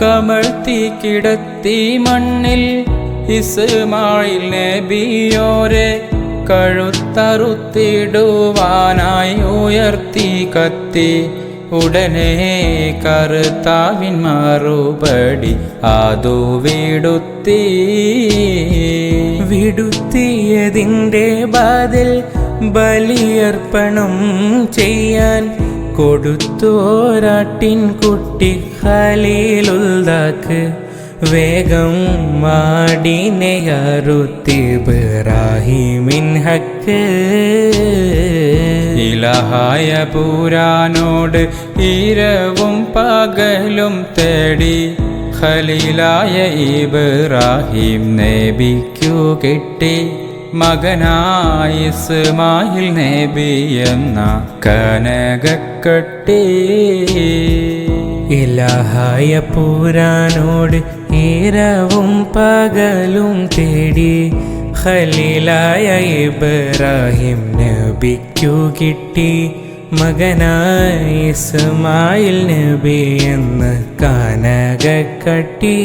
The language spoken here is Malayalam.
കമഴ്ത്തി കിടത്തി മണ്ണിൽ ഇസ്മായിൽ നബിയോരെ കഴുത്തറുത്തിടുവാനായി ഉയർത്തി കത്തി. ഉടനെ കറുത്താവിൻ മറുപടി അതു വിടുത്തി. വിടുത്തിയതിന്റെ ബാതിൽ ബലിയർപ്പണം ചെയ്യാൻ കൊടുത്തോരാട്ടിൻ കുട്ടി ഖലീലുല്ലാക്ക് വേഗം മാടിനെ അറുത്തിബ്രാഹിമിൻ ഹക്ക്. ഇലഹായ പൂരാനോട് ഇരവും പകലും തേടി ഖലീലായ ഇബ്രാഹിം നബിക്കു കിട്ടി. മകനായി ഇസ്മായിൽ നബി എന്ന കനകക്കട്ടി. ഇലഹായ പൂരാനോട് ഈരവും പകലും തേടി ഖലീലായ ഇബ്രാഹിം നബിക്കു കിട്ടി. മകനായി ഇസ്മായിൽ നബി എന്ന് കാനകക്കട്ടി.